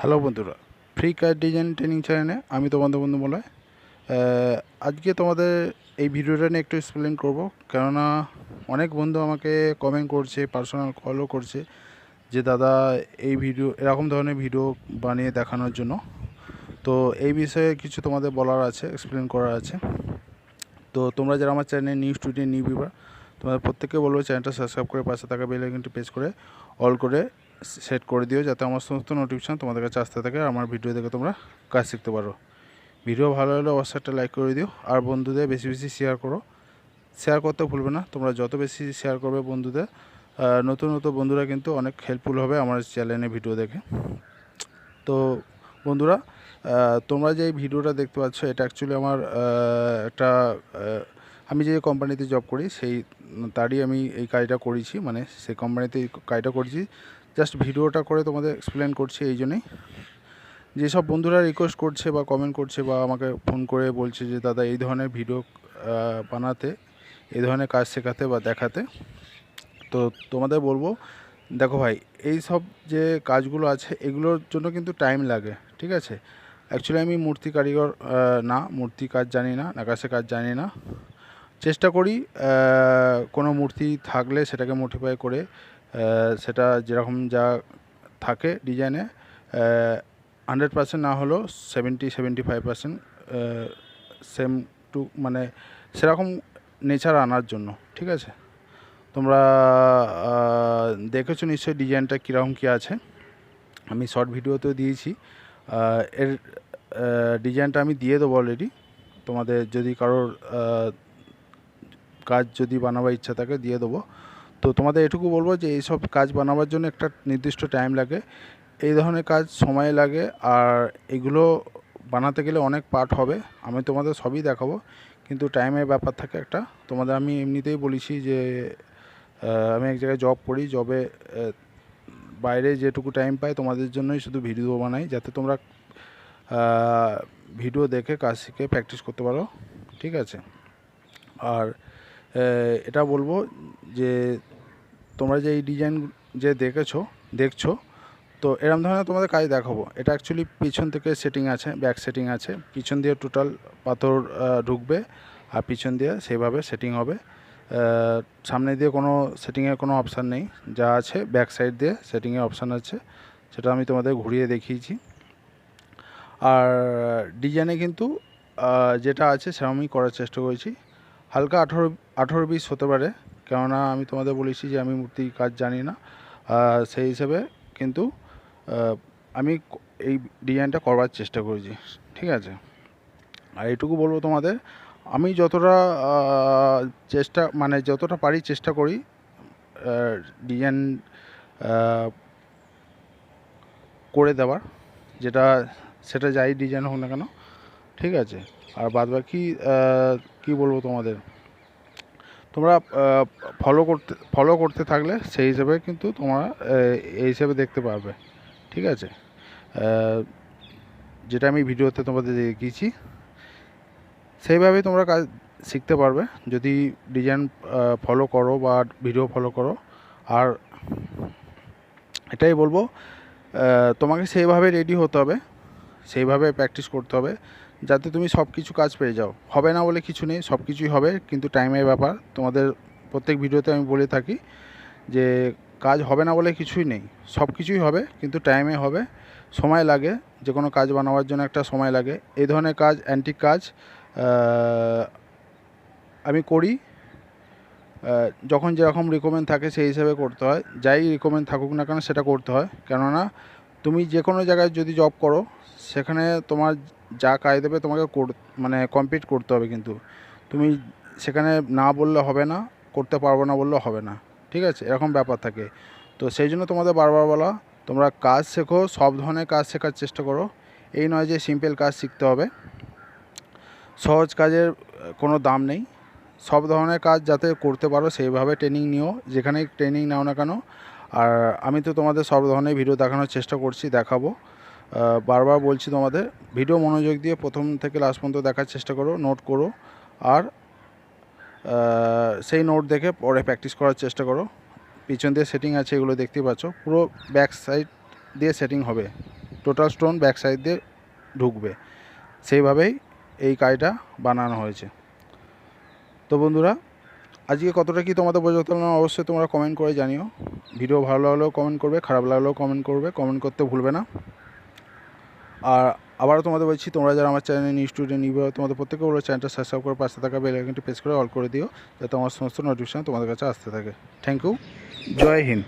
Hello বন্ধুরা free কার design training চ্যানেলে আমি তোমাদের বন্ধু বলে আজকে তোমাদের এই ভিডিওটা নিয়ে একটু এক্সপ্লেন করব। কেননা অনেক বন্ধু আমাকে কমেন্ট করছে পার্সোনাল কলও করছে যে, দাদা, এই ভিডিও, এরকম ধরনের ভিডিও বানিয়ে দেখানোর জন্য। তো এই বিষয়ে কিছু তোমাদের বলার আছে এক্সপ্লেন করার আছে। তো তোমরা যারা আমার চ্যানেলে নিউ স্টুডেন্ট নিউ ভিউবার তোমাদের প্রত্যেককে বলব চ্যানেলটা সাবস্ক্রাইব করে পাশে থাকা বেল আইকনটি প্রেস করে অল করে সেট করে দিও যাতে আমার সমস্ত নোটিফিকেশান তোমাদের কাছে আসতে থাকে আর আমার ভিডিও দেখে তোমরা কাজ শিখতে পারো। ভিডিও ভালো হলে অবশ্যই একটা লাইক করে দিও আর বন্ধুদের বেশি বেশি শেয়ার করো। শেয়ার করতে ভুলবে না, তোমরা যত বেশি শেয়ার করবে বন্ধুদের নতুন নতুন বন্ধুরা কিন্তু অনেক হেল্পফুল হবে আমার চ্যানেলে ভিডিও দেখে। তো বন্ধুরা তোমরা যে ভিডিওটা দেখতে পাচ্ছ, এটা অ্যাকচুয়ালি আমার একটা আমি যে কোম্পানিতে জব করি, সেই, তারই আমি এই কাজটা করেছি মানে সেই কোম্পানিতে কাজটা করেছি। জাস্ট ভিডিওটা করে তোমাদের এক্সপ্লেন করছি এই জন্যেই। যেসব বন্ধুরা রিকোয়েস্ট করছে বা কমেন্ট করছে বা আমাকে ফোন করে বলছে যে, দাদা, এই ধরনের ভিডিও বানাতে, এই ধরনের কাজ শেখাতে বা দেখাতে। তো তোমাদের বলব, দেখো ভাই, এই সব যে কাজগুলো আছে, এগুলোর জন্য কিন্তু টাইম লাগে, ঠিক আছে? অ্যাকচুয়ালি আমি মূর্তি কারিগর না, মূর্তি কাজ জানি না, নাকাশে কাজ জানি না। চেষ্টা করি কোনো মূর্তি থাকলে সেটাকে মোটিফাই করে সেটা যেরকম যা থাকে ডিজাইনে হান্ড্রেড পার্সেন্ট না হলেও seventy seventy five percent same too মানে সেরকম নেচার আনার জন্য, ঠিক আছে? তোমরা দেখেছ নিশ্চয়ই ডিজাইনটা কীরকম কী আছে? আমি শর্ট ভিডিওতেও দিয়েছি। এর ডিজাইনটা আমি দিয়ে দেবো অলরেডি তোমাদের যদি কারোর কাজ যদি বানাবার ইচ্ছা থাকে দিয়ে দেবো। তো তোমাদের এটুকু বলব যে এইসব কাজ বানাবার জন্য একটা নির্দিষ্ট টাইম লাগে। এই ধরনের কাজ সময় লাগে আর এগুলো বানাতে গেলে অনেক পার্ট হবে। আমি তোমাদের সবই দেখাবো। কিন্তু টাইমের ব্যাপার থাকে একটা। তোমাদের আমি এমনিতেই বলেছি যে আমি এক জায়গায় জব করি। জবে বাইরে যেটুকু টাইম পাই তোমাদের জন্যই শুধু ভিডিও বানাই। যাতে তোমরা ভিডিও দেখে কাজ শিখে প্র্যাকটিস করতে পারো। ঠিক আছে? আর এটা বলব যে তোমরা যে এই ডিজাইন যে দেখেছ, দেখছ, তো এরকম ধরনের তোমাদের কাজ দেখাবো। এটা অ্যাকচুয়ালি পিছন থেকে সেটিং আছে ব্যাক সেটিং আছে। পিছন দিয়ে টোটাল পাথর ঢুকবে আর পিছন দিয়ে সেইভাবে সেটিং হবে। সামনে দিয়ে কোনো সেটিংয়ের কোনো অপশান নেই। যা আছে ব্যাক সাইড দিয়ে সেটিংয়ের অপশান আছে। সেটা আমি তোমাদের ঘুরিয়ে দেখিয়েছি। আর ডিজাইনে কিন্তু যেটা আছে সেরকমই করার চেষ্টা করেছি। হালকা আঠেরো আঠেরো বিশ হতে পারে। কেননা আমি তোমাদের বলেছি যে আমি মূর্তি কাজ জানি না। সেই হিসেবে কিন্তু আমি এই ডিজাইনটা করবার চেষ্টা করেছি। ঠিক আছে? আর এইটুকু বলব তোমাদের, আমি যতটা চেষ্টা মানে যতটা পারি চেষ্টা করি ডিজাইন করে দেওয়ার। যেটা, সেটা যাই ডিজাইন হোক না কেন। ঠিক আছে? আর বাদ বাকি কী বলব তোমাদের? তোমরা ফলো করতে ফলো করতে থাকলে সেই হিসেবে কিন্তু তোমরা এই হিসেবে দেখতে পারবে। ঠিক আছে? যেটা আমি ভিডিওতে তোমাদের দেখিয়েছি, সেইভাবেই তোমরা কাজ শিখতে পারবে। যদি ডিজাইন ফলো করো বা ভিডিও ফলো করো, আর এটাই বলব তোমাকে সেইভাবে রেডি হতে হবে। সেইভাবে প্র্যাকটিস করতে হবে, যাতে তুমি সব কিছু কাজ পেয়ে যাও। হবে না বলে কিছু নেই সব কিছুই হবে, কিন্তু টাইমের ব্যাপার। তোমাদের প্রত্যেক ভিডিওতে আমি বলে থাকি যে, কাজ হবে না বলে কিছুই নেই। সব কিছুই হবে, কিন্তু টাইমে হবে। সময় লাগে যে কোনো কাজ বানাবার জন্য একটা সময় লাগে। এই ধরনের কাজ অ্যান্টিক কাজ আমি করি। যখন যেরকম রিকমেন্ড থাকে সেই হিসেবে করতে হয়। যাই রিকমেন্ড থাকুক না কেন সেটা করতে হয়। কেননা, তুমি যে কোনো জায়গায় যদি জব করো সেখানে তোমার যা কাজ দেবে তোমাকে মানে কমপ্লিট করতে হবে কিন্তু। তুমি সেখানে না বললে হবে না, করতে পারব না বললে হবে না। ঠিক আছে? এরকম ব্যাপার থাকে। তো সেই জন্য তোমাদের বারবার বলা, তোমরা কাজ শেখো, সব ধরনের কাজ শেখার চেষ্টা করো। এই নয় যে সিম্পল কাজ শিখতে হবে। সহজ কাজের কোনো দাম নেই। সব ধরনের কাজ যাতে করতে পারো, সেইভাবে ট্রেনিং নিও। যেখানেই ট্রেনিং নাও না কেন, আর আমি তো তোমাদের সব ধরনের ভিডিও দেখানোর চেষ্টা করছি, দেখাবো। বারবার বলছি তোমাদের, ভিডিও মনোযোগ দিয়ে প্রথম থেকে লাস্ট পর্যন্ত দেখার চেষ্টা করো নোট করো, আর সেই নোট দেখে পরে প্র্যাকটিস করার চেষ্টা করো। পিছন দিয়ে সেটিং আছে, এগুলো দেখতেই পাচ্ছ। পুরো ব্যাক সাইড দিয়ে সেটিং হবে। টোটাল স্টোন ব্যাক সাইড দিয়ে ঢুকবে। সেইভাবেই এই কাজটা বানানো হয়েছে। তো বন্ধুরা, আজকে কতটা কি তোমাদের বোঝাতে পারলাম অবশ্যই তোমরা কমেন্ট করে জানিও। ভিডিও ভালো লাগলেও কমেন্ট করবে, খারাপ লাগলেও কমেন্ট করবে কমেন্ট করতে ভুলবে না। আর আবারও তোমাদের বলছি, তোমরা যারা আমার চ্যানেলে নিউ স্টুডেন্ট নিবে তোমাদের প্রত্যেকে বলো চ্যানেলটা সাবস্ক্রাইব করে পাশে থাকা বেল আইকনটি প্রেস করে অল করে দিও, যাতে আমার সমস্ত নোটিফিকেশন তোমাদের কাছে আসতে থাকে। থ্যাংক ইউ জয় হিন্দ।